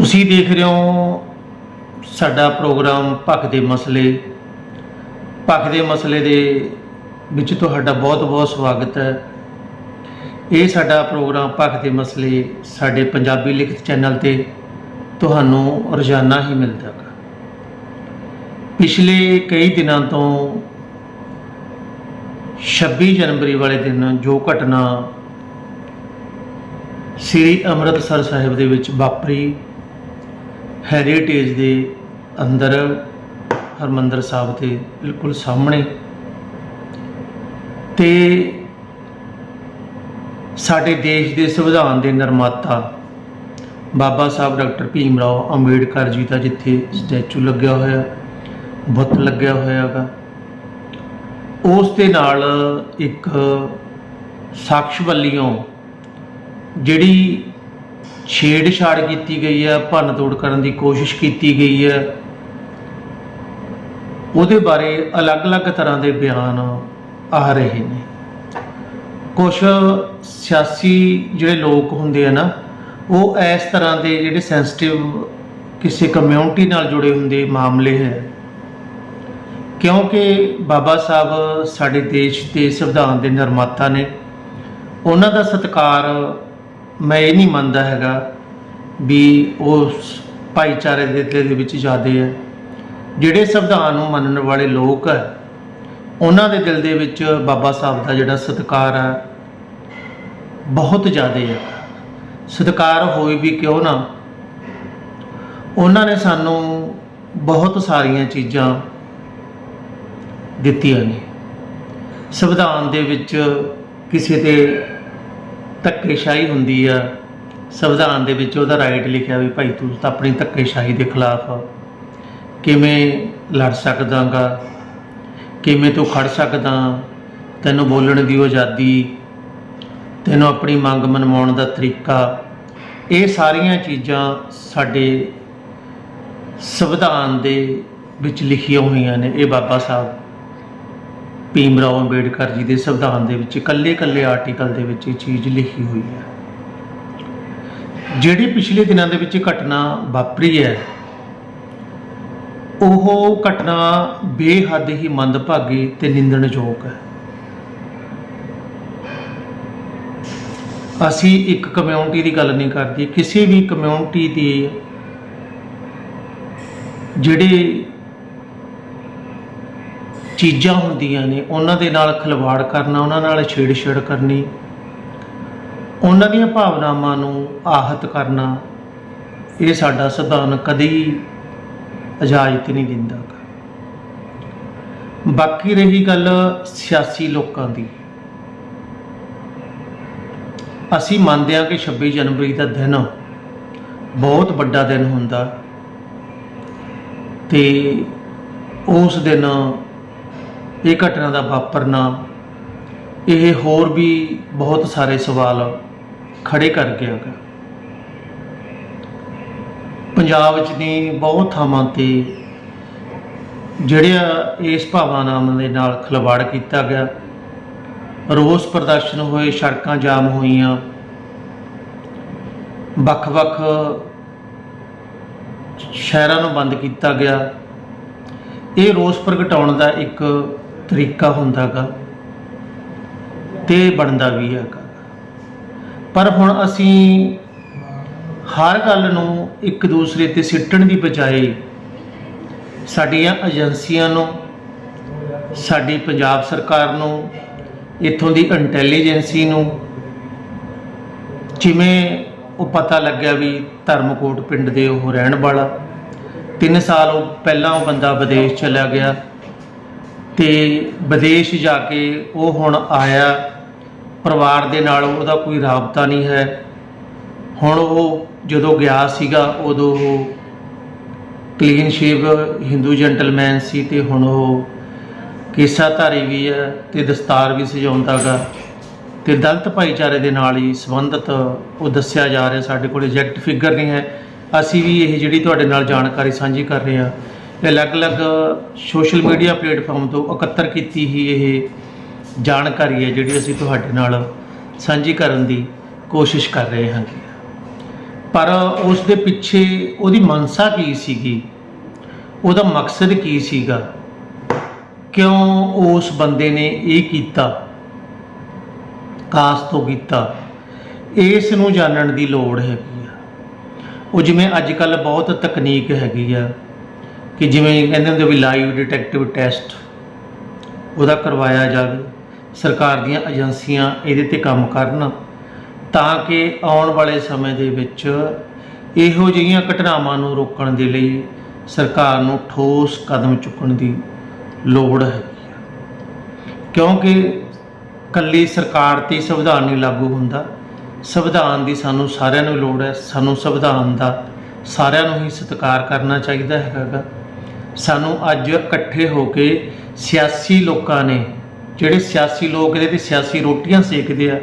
ਤੁਸੀਂ ਦੇਖ ਰਹੇ ਹੋ ਸਾਡਾ ਪ੍ਰੋਗਰਾਮ ਭਖ ਦੇ ਮਸਲੇ। ਭਖ ਦੇ ਮਸਲੇ ਦੇ ਵਿੱਚ ਤੁਹਾਡਾ ਬਹੁਤ-ਬਹੁਤ ਸਵਾਗਤ ਹੈ। ਇਹ ਸਾਡਾ ਪ੍ਰੋਗਰਾਮ ਭਖ ਦੇ ਮਸਲੇ ਸਾਡੇ ਪੰਜਾਬੀ ਲਿਖਤ ਚੈਨਲ ਤੇ ਤੁਹਾਨੂੰ ਰੋਜ਼ਾਨਾ ਹੀ ਮਿਲਦਾ ਹੈ। ਪਿਛਲੇ ਕਈ ਦਿਨਾਂ ਤੋਂ 26 ਜਨਵਰੀ ਵਾਲੇ ਦਿਨ ਜੋ ਘਟਨਾ ਸ੍ਰੀ ਅੰਮ੍ਰਿਤਸਰ ਸਾਹਿਬ ਦੇ ਵਿੱਚ ਵਾਪਰੀ ਹੈਰੀਟੇਜ ਦੇ ਅੰਦਰ ਹਰਮੰਦਰ ਸਾਹਿਬ ਦੇ ਬਿਲਕੁਲ ਸਾਹਮਣੇ। ਤੇ ਸਾਡੇ ਦੇਸ਼ ਦੇ ਸੰਵਿਧਾਨ ਦੇ ਨਿਰਮਾਤਾ ਬਾਬਾ ਸਾਹਿਬ ਡਾਕਟਰ ਭੀਮ ਰਾਓ ਅੰਬੇਡਕਰ ਜੀ ਦਾ ਜਿੱਥੇ ਸਟੈਚੂ ਲੱਗਿਆ ਹੋਇਆ, ਬੁੱਤ ਲੱਗਿਆ ਹੋਇਆ ਹੈਗਾ ਉਸ ਦੇ ਨਾਲ ਇੱਕ ਸਾਕਸ਼ ਵੱਲੀਓਂ ਜਿਹੜੀ ਛੇੜਛਾੜ ਕੀਤੀ ਗਈ ਹੈ, ਭੰਨ ਤੋੜ ਕਰਨ ਦੀ ਕੋਸ਼ਿਸ਼ ਕੀਤੀ ਗਈ ਹੈ। ਉਹਦੇ ਬਾਰੇ ਅਲੱਗ-ਅਲੱਗ ਤਰ੍ਹਾਂ ਦੇ ਬਿਆਨ ਆ ਰਹੇ ਨੇ। ਕੁਝ ਸਿਆਸੀ ਜਿਹੜੇ ਲੋਕ ਹੁੰਦੇ ਆ ਨਾ, ਉਹ ਇਸ ਤਰ੍ਹਾਂ ਦੇ ਜਿਹੜੇ ਸੈਂਸਿਟਿਵ ਕਿਸੇ ਕਮਿਊਨਿਟੀ ਨਾਲ ਜੁੜੇ ਹੁੰਦੇ ਮਾਮਲੇ ਹੈ। ਕਿਉਂਕਿ ਬਾਬਾ ਸਾਹਿਬ ਸਾਡੇ ਦੇਸ਼ ਦੇ ਸੰਵਿਧਾਨ ਦੇ ਨਿਰਮਾਤਾ ਨੇ, ਉਹਨਾਂ ਦਾ ਸਤਿਕਾਰ ਮੈਂ ਇਹ ਨਹੀਂ ਮੰਨਦਾ ਹੈਗਾ ਵੀ ਉਸ ਭਾਈਚਾਰੇ ਦੇ ਦਿਲ ਦੇ ਵਿੱਚ ਜ਼ਿਆਦੇ ਹੈ। ਜਿਹੜੇ ਸੰਵਿਧਾਨ ਨੂੰ ਮੰਨਣ ਵਾਲੇ ਲੋਕ ਹੈ, ਉਹਨਾਂ ਦੇ ਦਿਲ ਦੇ ਵਿੱਚ ਬਾਬਾ ਸਾਹਿਬ ਦਾ ਜਿਹੜਾ ਸਤਿਕਾਰ ਹੈ, ਬਹੁਤ ਜ਼ਿਆਦੇ ਹੈ। ਸਤਿਕਾਰ ਹੋਏ ਵੀ ਕਿਉਂ ਨਾ, ਉਹਨਾਂ ਨੇ ਸਾਨੂੰ ਬਹੁਤ ਸਾਰੀਆਂ ਚੀਜ਼ਾਂ ਦਿੱਤੀਆਂ ਨੇ। ਸੰਵਿਧਾਨ ਦੇ ਵਿੱਚ ਕਿਸੇ ਤੇ ਧੱਕੇਸ਼ਾਹੀ ਹੁੰਦੀ ਆ। ਸੰਵਿਧਾਨ ਦੇ ਵਿੱਚ ਉਹਦਾ ਰਾਈਟ ਲਿਖਿਆ ਵੀ ਭਾਈ ਤੂੰ ਤਾਂ ਆਪਣੀ ਧੱਕੇਸ਼ਾਹੀ ਦੇ ਖਿਲਾਫ ਕਿਵੇਂ ਲੜ ਸਕਦਾਗਾ? ਕਿਵੇਂ ਤੂੰ ਖੜ ਸਕਦਾ? ਤੈਨੂੰ ਬੋਲਣ ਦੀ ਆਜ਼ਾਦੀ, ਤੈਨੂੰ ਆਪਣੀ ਮੰਗ ਮਨਵਾਉਣ ਦਾ ਤਰੀਕਾ। ਇਹ ਸਾਰੀਆਂ ਚੀਜ਼ਾਂ ਸਾਡੇ ਸੰਵਿਧਾਨ ਦੇ ਵਿੱਚ ਲਿਖੀਆਂ ਹੋਈਆਂ ਨੇ, ਇਹ ਬਾਬਾ ਸਾਹਿਬ। ਭੀਮ ਰਾਓ ਅੰਬੇਡਕਰ ਜੀ ਦੇ ਸੰਵਿਧਾਨ ਦੇ ਵਿੱਚ ਇਕੱਲੇ-ਇਕੱਲੇ ਆਰਟੀਕਲ ਦੇ ਵਿੱਚ ਇਹ ਚੀਜ਼ ਲਿਖੀ ਹੋਈ ਹੈ। ਜਿਹੜੀ ਪਿਛਲੇ ਦਿਨਾਂ ਦੇ ਵਿੱਚ ਘਟਨਾ ਵਾਪਰੀ ਹੈ, ਉਹ ਘਟਨਾ ਬੇਹੱਦ ਹੀ ਮੰਦਭਾਗੀ ਤੇ ਨਿੰਦਣਯੋਗ ਹੈ। ਅਸੀਂ ਇੱਕ ਕਮਿਊਨਿਟੀ ਦੀ ਗੱਲ ਨਹੀਂ ਕਰਦੇ, ਕਿਸੇ ਵੀ ਕਮਿਊਨਿਟੀ ਦੀ ਜਿਹੜੇ ਚੀਜ਼ਾਂ ਹੁੰਦੀਆਂ ਨੇ, ਉਹਨਾਂ ਦੇ ਨਾਲ ਖਿਲਵਾੜ ਕਰਨਾ, ਉਹਨਾਂ ਨਾਲ ਛੇੜਛਾੜ ਕਰਨੀ, ਉਹਨਾਂ ਦੀਆਂ ਭਾਵਨਾਵਾਂ ਨੂੰ ਆਹਤ ਕਰਨਾ, ਇਹ ਸਾਡਾ ਸੰਵਿਧਾਨ ਕਦੇ ਇਜਾਜ਼ਤ ਨਹੀਂ ਦਿੰਦਾ। ਬਾਕੀ ਰਹੀ ਗੱਲ ਸਿਆਸੀ ਲੋਕਾਂ ਦੀ। ਅਸੀਂ ਮੰਨਦੇ ਹਾਂ ਕਿ 26 ਜਨਵਰੀ ਦਾ ਦਿਨ ਬਹੁਤ ਵੱਡਾ ਦਿਨ ਹੁੰਦਾ ਤੇ ਉਸ ਦਿਨ ਇਹ ਘਟਨਾ ਦਾ ਵਾਪਰਨਾ ਇਹ ਹੋਰ ਵੀ ਬਹੁਤ ਸਾਰੇ ਸਵਾਲ ਖੜੇ ਕਰ ਗਿਆ ਪੰਜਾਬ ਵਿੱਚ ਦੀ ਬਹੁਤ ਥਾਵਾਂ ਤੇ ਜਿਹੜਿਆ ਇਸ ਭਾਵਨਾਵਾਂ ਦੇ ਨਾਲ ਖਿਲਵਾੜ ਕੀਤਾ ਗਿਆ। ਰੋਸ ਪ੍ਰਦਰਸ਼ਨ ਹੋਏ, ਸੜਕਾਂ ਜਾਮ ਹੋਈਆਂ। ਵੱਖ-ਵੱਖ ਸ਼ਹਿਰਾਂ ਨੂੰ ਬੰਦ ਕੀਤਾ ਗਿਆ। ਇਹ ਰੋਸ ਪ੍ਰਗਟਾਉਣ ਦਾ ਇੱਕ ਤਰੀਕਾ ਹੁੰਦਾਗਾ, ਤੇ ਬਣਦਾ ਵੀ ਹੈਗਾ। ਪਰ ਹੁਣ ਅਸੀਂ ਹਰ ਗੱਲ ਨੂੰ ਇੱਕ ਦੂਸਰੇ ਤੇ ਸਿੱਟਣ ਦੀ ਬਜਾਏ ਸਾਡੀਆਂ ਏਜੰਸੀਆਂ ਨੂੰ, ਸਾਡੀ ਪੰਜਾਬ ਸਰਕਾਰ ਨੂੰ, ਇੱਥੋਂ ਦੀ ਇੰਟੈਲੀਜੈਂਸੀ ਨੂੰ ਜਿਵੇਂ ਉਹ ਪਤਾ ਲੱਗਿਆ ਵੀ ਧਰਮਕੋਟ ਪਿੰਡ ਦੇ ਉਹ ਰਹਿਣ ਵਾਲਾ 3 ਸਾਲ ਉਹ ਪਹਿਲਾਂ ਉਹ ਬੰਦਾ ਵਿਦੇਸ਼ ਚਲਾ ਗਿਆ। ਤੇ ਵਿਦੇਸ਼ ਜਾ ਕੇ ਉਹ ਹੁਣ ਆਇਆ। ਪਰਿਵਾਰ ਦੇ ਨਾਲ ਉਹਦਾ ਕੋਈ ਰਾਬਤਾ ਨਹੀਂ ਹੈ। ਹੁਣ ਉਹ ਜਦੋਂ ਗਿਆ ਸੀਗਾ, ਉਦੋਂ ਉਹ ਕਲੀਨ ਸ਼ੇਵ ਹਿੰਦੂ ਜੈਂਟਲਮੈਨ ਸੀ ਤੇ ਹੁਣ ਉਹ ਕੇਸਾਧਾਰੀ ਵੀ ਹੈ ਤੇ ਦਸਤਾਰ ਵੀ ਸਜਾਉਂਦਾਗਾ ਤੇ ਦਲਤ ਭਾਈਚਾਰੇ ਦੇ ਨਾਲ ਹੀ ਸੰਬੰਧਿਤ ਉਹ ਦੱਸਿਆ ਜਾ ਰਿਹਾ ਸਾਡੇ ਕੋਲ ਐਗਜ਼ੈਕਟ ਫਿਗਰ ਨਹੀਂ ਹੈ। ਅਸੀਂ ਵੀ ਇਹ ਜਿਹੜੀ ਤੁਹਾਡੇ ਨਾਲ ਜਾਣਕਾਰੀ ਸਾਂਝੀ ਕਰ ਰਹੇ ਹਾਂ। ਅਲੱਗ-ਅਲੱਗ ਸੋਸ਼ਲ ਮੀਡੀਆ ਪਲੇਟਫਾਰਮ ਤੋਂ ਇਕੱਤਰ ਕੀਤੀ ਹੀ ਇਹ ਜਾਣਕਾਰੀ ਹੈ ਜਿਹੜੀ ਅਸੀਂ ਤੁਹਾਡੇ ਨਾਲ ਸਾਂਝੀ ਕਰਨ ਦੀ ਕੋਸ਼ਿਸ਼ ਕਰ ਰਹੇ ਹਾਂ ਪਰ ਉਸ ਦੇ ਪਿੱਛੇ ਉਹਦੀ ਮਨਸਾ ਕੀ ਸੀਗੀ? ਉਹਦਾ ਮਕਸਦ ਕੀ ਸੀਗਾ? ਕਿਉਂ ਉਸ ਬੰਦੇ ਨੇ ਇਹ ਕੀਤਾ? ਕਾਸ ਤੋਂ ਕੀਤਾ? ਇਸ ਨੂੰ ਜਾਣਨ ਦੀ ਲੋੜ ਹੈਗੀ ਆ। ਉਹ ਜਿਵੇਂ ਅੱਜ ਕੱਲ ਬਹੁਤ ਤਕਨੀਕ ਹੈਗੀ ਆ। ਕਿ ਜਿਵੇਂ ਕਹਿੰਦੇ ਹੁੰਦੇ ਵੀ ਲਾਈਵ ਡਿਟੈਕਟਿਵ ਟੈਸਟ ਉਹਦਾ ਕਰਵਾਇਆ ਜਾਵੇ, ਸਰਕਾਰ ਦੀਆਂ ਏਜੰਸੀਆਂ ਇਹਦੇ ਤੇ ਕੰਮ ਕਰਨ ਤਾਂ ਕਿ ਆਉਣ ਵਾਲੇ ਸਮੇਂ ਦੇ ਵਿੱਚ ਇਹੋ ਜਿਹੀਆਂ ਘਟਨਾਵਾਂ ਨੂੰ ਰੋਕਣ ਦੇ ਲਈ ਸਰਕਾਰ ਨੂੰ ਠੋਸ ਕਦਮ ਚੁੱਕਣ ਦੀ ਲੋੜ ਹੈਗੀ ਹੈ। ਕਿਉਂਕਿ ਕੱਲੀ ਸਰਕਾਰ ਤੇ ਸੰਵਿਧਾਨ ਨਹੀਂ ਲਾਗੂ ਹੁੰਦਾ। ਸੰਵਿਧਾਨ ਦੀ ਸਾਨੂੰ ਸਾਰਿਆਂ ਨੂੰ ਲੋੜ ਹੈ। ਸਾਨੂੰ ਸੰਵਿਧਾਨ ਦਾ ਸਾਰਿਆਂ ਨੂੰ ਹੀ ਸਤਿਕਾਰ ਕਰਨਾ ਚਾਹੀਦਾ ਹੈਗਾ ਸਾਨੂੰ ਅੱਜ ਇਕੱਠੇ ਹੋ ਕੇ ਸਿਆਸੀ ਲੋਕਾਂ ਨੇ, ਜਿਹੜੇ ਸਿਆਸੀ ਲੋਕ ਇਹਦੇ ਤੇ ਸਿਆਸੀ ਰੋਟੀਆਂ ਸੇਕਦੇ ਆ,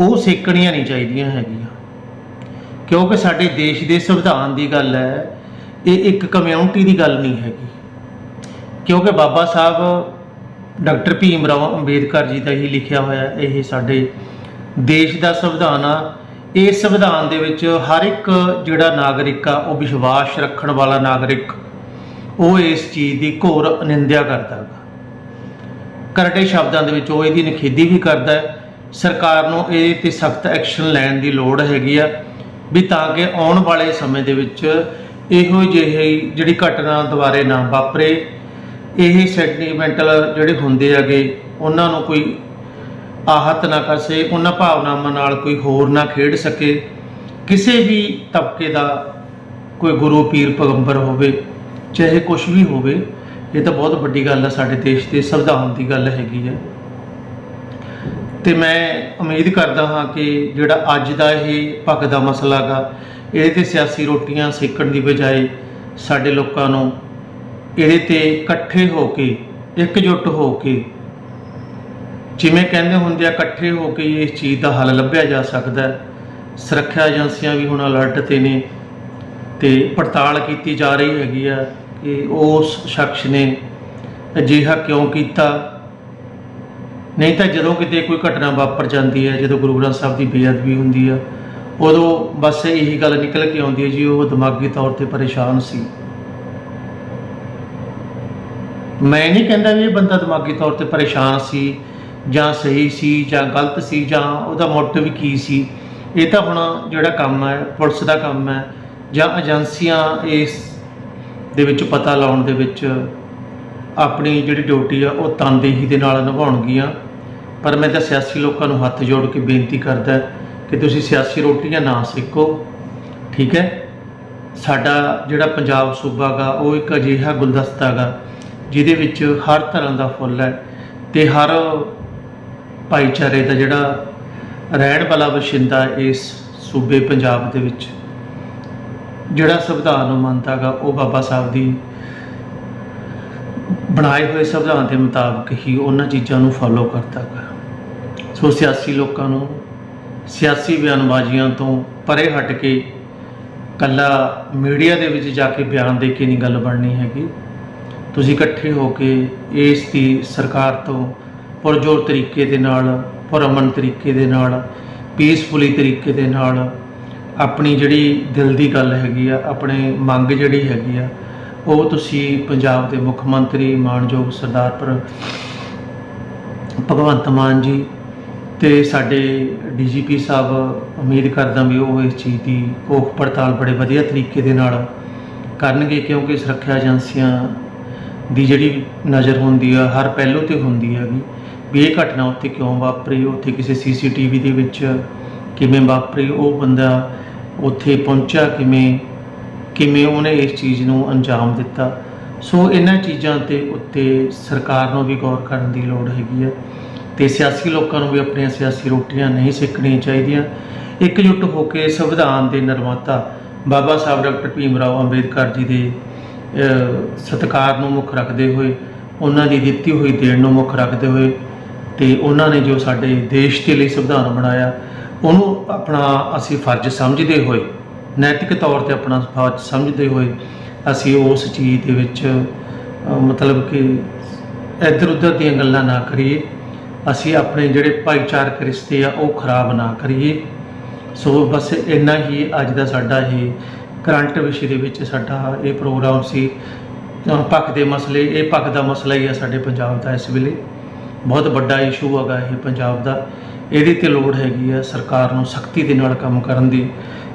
ਉਹ ਸੇਕਣੀਆਂ ਨਹੀਂ ਚਾਹੀਦੀਆਂ ਹੈਗੀਆਂ। ਕਿਉਂਕਿ ਸਾਡੇ ਦੇਸ਼ ਦੇ ਸੰਵਿਧਾਨ ਦੀ ਗੱਲ ਹੈ, ਇਹ ਇੱਕ ਕਮਿਊਨਿਟੀ ਦੀ ਗੱਲ ਨਹੀਂ ਹੈਗੀ। ਕਿਉਂਕਿ ਬਾਬਾ ਸਾਹਿਬ, ਡਾਕਟਰ ਭੀਮ ਰਾਓ ਅੰਬੇਦਕਰ ਜੀ ਦਾ ਹੀ ਲਿਖਿਆ ਹੋਇਆ ਇਹ ਸਾਡੇ ਦੇਸ਼ ਦਾ ਸੰਵਿਧਾਨ ਆ। ਇਸ ਸੰਵਿਧਾਨ ਦੇ ਵਿੱਚ ਹਰ ਇੱਕ ਜਿਹੜਾ ਨਾਗਰਿਕ ਆ, ਉਹ ਵਿਸ਼ਵਾਸ ਰੱਖਣ ਵਾਲਾ ਨਾਗਰਿਕ ਉਹ ਇਸ ਚੀਜ਼ ਦੀ ਘੋਰ ਅਨਿੰਦਿਆ ਕਰਦਾ ਹੈ ਕਰੜੇ ਸ਼ਬਦਾਂ ਦੇ ਵਿੱਚ ਉਹ ਇਹਦੀ ਨਿਖੇਧੀ ਵੀ ਕਰਦਾ ਹੈ। ਸਰਕਾਰ ਨੂੰ ਇਹ ਤੇ ਸਖਤ ਐਕਸ਼ਨ ਲੈਣ ਦੀ ਲੋੜ ਹੈਗੀ ਆ ਵੀ ਤਾਂ ਕਿ ਆਉਣ ਵਾਲੇ ਸਮੇਂ ਦੇ ਵਿੱਚ ਇਹੋ ਜਿਹੀ ਜਿਹੜੀ ਘਟਨਾ ਦੁਬਾਰੇ ਨਾ ਵਾਪਰੇ। ਇਹ ਸੈਂਟੀਮੈਂਟਲ ਜਿਹੜੇ ਹੁੰਦੇ ਹੈਗੇ, ਉਹਨਾਂ ਨੂੰ ਕੋਈ ਆਹਤ ਨਾ ਕਰ ਸਕੇ ਉਹਨਾਂ ਭਾਵਨਾਵਾਂ ਨਾਲ ਕੋਈ ਹੋਰ ਨਾ ਖੇਡ ਸਕੇ। ਕਿਸੇ ਵੀ ਤਬਕੇ ਦਾ ਕੋਈ ਗੁਰੂ ਪੀਰ ਪੈਗੰਬਰ ਹੋਵੇ ਚਾਹੇ ਕੁਝ ਵੀ ਹੋਵੇ, ਇਹ ਤਾਂ ਬਹੁਤ ਵੱਡੀ ਗੱਲ ਹੈ ਸਾਡੇ ਦੇਸ਼ ਦੇ, ਸੰਵਿਧਾਨ ਦੀ ਗੱਲ ਹੈਗੀ ਹੈ ਤੇ ਮੈਂ ਉਮੀਦ ਕਰਦਾ ਹਾਂ ਕਿ ਜਿਹੜਾ ਅੱਜ ਦਾ ਇਹ ਪੱਕ ਦਾ ਮਸਲਾ ਹੈਗਾ ਇਹਦੇ ਤੇ ਸਿਆਸੀ ਰੋਟੀਆਂ ਸੇਕਣ ਦੀ ਬਜਾਏ ਸਾਡੇ ਲੋਕਾਂ ਨੂੰ ਇਹਦੇ ਤੇ ਇਕੱਠੇ ਹੋ ਕੇ, ਇਕਜੁੱਟ ਹੋ ਕੇ, ਜਿਵੇਂ ਕਹਿੰਦੇ ਹੁੰਦੇ ਆ, ਇਕੱਠੇ ਹੋ ਕੇ ਇਸ ਚੀਜ਼ ਦਾ ਹੱਲ ਲੱਭਿਆ ਜਾ ਸਕਦਾ ਹੈ। ਸੁਰੱਖਿਆ ਏਜੰਸੀਆਂ ਵੀ ਹੁਣ ਅਲਰਟ ਤੇ ਨੇ ਤੇ ਪੜਤਾਲ ਕੀਤੀ ਜਾ ਰਹੀ ਹੈਗੀ ਆ। ਕਿ ਉਸ ਸ਼ਖਸ ਨੇ ਅਜਿਹਾ ਕਿਉਂ ਕੀਤਾ? ਨਹੀਂ ਤਾਂ ਜਦੋਂ ਕਿਤੇ ਕੋਈ ਘਟਨਾ ਵਾਪਰ ਜਾਂਦੀ ਹੈ, ਜਦੋਂ ਗੁਰੂ ਗ੍ਰੰਥ ਸਾਹਿਬ ਦੀ ਬੇਅਦਬੀ ਹੁੰਦੀ ਆ ਉਦੋਂ ਬਸ ਇਹੀ ਗੱਲ ਨਿਕਲ ਕੇ ਆਉਂਦੀ ਹੈ ਜੀ, ਉਹ ਦਿਮਾਗੀ ਤੌਰ ਤੇ ਪਰੇਸ਼ਾਨ ਸੀ। ਮੈਂ ਨਹੀਂ ਕਹਿੰਦਾ ਵੀ ਇਹ ਬੰਦਾ ਦਿਮਾਗੀ ਤੌਰ ਤੇ ਪਰੇਸ਼ਾਨ ਸੀ, ਜਾਂ ਸਹੀ ਸੀ, ਜਾਂ ਗਲਤ ਸੀ, ਜਾਂ ਉਹਦਾ ਮੋਟਿਵ ਕੀ ਸੀ। ਇਹ ਤਾਂ ਹੁਣ ਜਿਹੜਾ ਕੰਮ ਹੈ, ਪੁਲਿਸ ਦਾ ਕੰਮ ਹੈ, ਜਾਂ ਏਜੰਸੀਆਂ ਇਸ ਦੇ ਵਿੱਚ ਪਤਾ ਲਾਉਣ ਦੇ ਵਿੱਚ ਆਪਣੀ ਜਿਹੜੀ ਡਿਊਟੀ ਆ, ਉਹ ਤਨਦੇਹੀ ਦੇ ਨਾਲ ਨਿਭਾਉਣਗੀਆਂ। ਪਰ ਮੈਂ ਤਾਂ ਸਿਆਸੀ ਲੋਕਾਂ ਨੂੰ ਹੱਥ ਜੋੜ ਕੇ ਬੇਨਤੀ ਕਰਦਾ ਕਿ ਤੁਸੀਂ ਸਿਆਸੀ ਰੋਟੀਆਂ ਨਾ ਸੇਕੋ, ਠੀਕ ਹੈ? ਸਾਡਾ ਜਿਹੜਾ ਪੰਜਾਬ ਸੂਬਾ ਗਾ, ਉਹ ਇੱਕ ਅਜਿਹਾ ਗੁਲਦਸਤਾ ਗਾ, ਜਿਹਦੇ ਵਿੱਚ ਹਰ ਤਰ੍ਹਾਂ ਦਾ ਫੁੱਲ ਹੈ ਤੇ ਹਰ ਭਾਈਚਾਰੇ ਦਾ ਜਿਹੜਾ ਰਹਿਣ ਵਾਲਾ ਵਸਿੰਦਾ ਇਸ ਸੂਬੇ ਪੰਜਾਬ ਦੇ ਵਿੱਚ। ਜਿਹੜਾ ਸੰਵਿਧਾਨ ਨੂੰ ਮੰਨਦਾ ਗਾ, ਉਹ ਬਾਬਾ ਸਾਹਿਬ ਦੀ ਬਣਾਏ ਹੋਏ ਸੰਵਿਧਾਨ ਦੇ ਮੁਤਾਬਕ ਹੀ ਉਹਨਾਂ ਚੀਜ਼ਾਂ ਨੂੰ ਫੋਲੋ ਕਰਦਾ ਗਾ। ਸੋ ਸਿਆਸੀ ਲੋਕਾਂ ਨੂੰ, ਸਿਆਸੀ ਬਿਆਨਬਾਜ਼ੀਆਂ ਤੋਂ ਪਰੇ ਹਟ ਕੇ ਕੱਲਾ ਮੀਡੀਆ ਦੇ ਵਿੱਚ ਜਾ ਕੇ ਬਿਆਨ ਦੇ ਕੇ ਨਹੀਂ ਗੱਲ ਬਣਨੀ ਹੈਗੀ। ਤੁਸੀਂ ਇਕੱਠੇ ਹੋ ਕੇ ਇਸ ਦੀ ਸਰਕਾਰ ਤੋਂ ਪੁਰਜੋਰ ਤਰੀਕੇ ਦੇ ਨਾਲ, ਪੁਰਅਮਨ ਤਰੀਕੇ ਦੇ ਨਾਲ ਪੀਸਫੁਲੀ ਤਰੀਕੇ ਦੇ ਨਾਲ ਆਪਣੀ ਜਿਹੜੀ ਦਿਲ ਦੀ ਗੱਲ ਹੈਗੀ ਆ, ਆਪਣੇ ਮੰਗ ਜਿਹੜੀ ਹੈਗੀ ਆ, ਉਹ ਤੁਸੀਂ ਪੰਜਾਬ ਦੇ ਮੁੱਖ ਮੰਤਰੀ ਮਾਨਯੋਗ ਸਰਦਾਰ ਪਰ ਭਗਵੰਤ ਮਾਨ ਜੀ ਤੇ ਸਾਡੇ ਡੀਜੀਪੀ ਸਾਹਿਬ, ਉਮੀਦ ਕਰਦਾ ਵੀ ਉਹ ਇਸ ਚੀਜ਼ ਦੀ ਕੋਖ ਪੜਤਾਲ ਬੜੇ ਵਧੀਆ ਤਰੀਕੇ ਦੇ ਨਾਲ ਕਰਨਗੇ, ਕਿਉਂਕਿ ਸੁਰੱਖਿਆ ਏਜੰਸੀਆਂ ਦੀ ਜਿਹੜੀ ਨਜ਼ਰ ਹੁੰਦੀ ਆ, ਹਰ ਪਹਿਲੂ ਤੇ ਹੁੰਦੀ ਹੈਗੀ, ਵੀ ਇਹ ਘਟਨਾ ਉੱਥੇ ਕਿਉਂ ਵਾਪਰੀ, ਉੱਥੇ ਕਿਸੇ ਸੀਸੀਟੀਵੀ ਦੇ ਵਿੱਚ ਕਿਵੇਂ ਵਾਪਰੀ ਉਹ ਬੰਦਾ ਉੱਥੇ ਪਹੁੰਚਿਆ ਕਿਵੇਂ ਕਿਵੇਂ ਉਹਨੇ ਇਸ ਚੀਜ਼ ਨੂੰ ਅੰਜਾਮ ਦਿੱਤਾ। ਸੋ ਇਹਨਾਂ ਚੀਜ਼ਾਂ ਤੇ ਉੱਤੇ ਸਰਕਾਰ ਨੂੰ ਵੀ ਗੌਰ ਕਰਨ ਦੀ ਲੋੜ ਹੈਗੀ ਹੈ ਤੇ ਸਿਆਸੀ ਲੋਕਾਂ ਨੂੰ ਵੀ ਆਪਣੀਆਂ ਸਿਆਸੀ ਰੋਟੀਆਂ ਨਹੀਂ ਸਿੱਖਣੀਆਂ ਚਾਹੀਦੀਆਂ। ਇਕਜੁੱਟ ਹੋ ਕੇ ਸੰਵਿਧਾਨ ਦੇ ਨਿਰਮਾਤਾ ਬਾਬਾ ਸਾਹਿਬ ਡਾਕਟਰ ਭੀਮ ਰਾਓ ਅੰਬੇਦਕਰ ਜੀ ਦੇ ਅਹ, ਸਤਿਕਾਰ ਨੂੰ ਮੁੱਖ ਰੱਖਦੇ ਹੋਏ ਉਹਨਾਂ ਦੀ ਦਿੱਤੀ ਹੋਈ ਦੇਣ ਨੂੰ ਮੁੱਖ ਰੱਖਦੇ ਹੋਏ ਤੇ ਉਹਨਾਂ ਨੇ ਜੋ ਸਾਡੇ ਦੇਸ਼ ਦੇ ਲਈ ਸੰਵਿਧਾਨ ਬਣਾਇਆ, ਉਹਨੂੰ ਆਪਣਾ ਅਸੀਂ ਫਰਜ਼ ਸਮਝਦੇ ਹੋਏ, ਨੈਤਿਕ ਤੌਰ ਤੇ ਆਪਣਾ ਫਰਜ਼ ਸਮਝਦੇ ਹੋਏ ਅਸੀਂ ਉਸ ਚੀਜ਼ ਦੇ ਵਿੱਚ ਮਤਲਬ ਕਿ ਇੱਧਰ ਉੱਧਰ ਦੀਆਂ ਗੱਲਾਂ ਨਾ ਕਰੀਏ। ਅਸੀਂ ਆਪਣੇ ਜਿਹੜੇ ਭਾਈਚਾਰਕ ਰਿਸ਼ਤੇ ਆ, ਉਹ ਖਰਾਬ ਨਾ ਕਰੀਏ। ਸੋ ਬਸ ਇੰਨਾ ਹੀ ਅੱਜ ਦਾ ਸਾਡਾ ਇਹ ਕਰੰਟ ਵਿਸ਼ੇ ਦੇ ਵਿੱਚ ਸਾਡਾ ਇਹ ਪ੍ਰੋਗਰਾਮ ਸੀ। ਅਹ, ਪੱਖ ਦੇ ਮਸਲੇ, ਇਹ ਪੱਖ ਦਾ ਮਸਲਾ ਹੀ ਆ ਸਾਡੇ ਪੰਜਾਬ ਦਾ ਇਸ ਵੇਲੇ। ਬਹੁਤ ਵੱਡਾ ਇਸ਼ੂ ਹੈਗਾ ਇਹ ਪੰਜਾਬ ਦਾ। ਇਹਦੇ ਤੇ ਲੋੜ ਹੈਗੀ ਆ ਸਰਕਾਰ ਨੂੰ ਸਖਤੀ ਦੇ ਨਾਲ ਕੰਮ ਕਰਨ ਦੀ।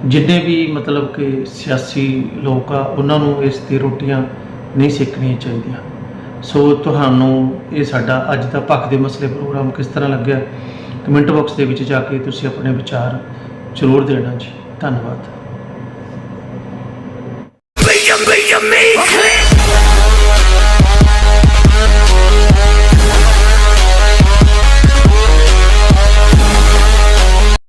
ਜਿੰਨੇ ਵੀ ਮਤਲਬ ਕਿ ਸਿਆਸੀ ਲੋਕ ਆ, ਉਹਨਾਂ ਨੂੰ ਇਸ ਦੀ ਰੋਟੀਆਂ ਨਹੀਂ ਸਿੱਖਣੀਆਂ ਚਾਹੀਦੀਆਂ। ਸੋ ਤੁਹਾਨੂੰ ਇਹ ਸਾਡਾ ਅੱਜ ਦਾ ਪੱਖ ਦੇ ਮਸਲੇ ਪ੍ਰੋਗਰਾਮ ਕਿਸ ਤਰ੍ਹਾਂ ਲੱਗਿਆ? ਕਮੈਂਟ ਬਾਕਸ ਦੇ ਵਿੱਚ ਜਾ ਕੇ ਤੁਸੀਂ ਆਪਣੇ ਵਿਚਾਰ ਜ਼ਰੂਰ ਦੇਣਾ ਜੀ। ਧੰਨਵਾਦ।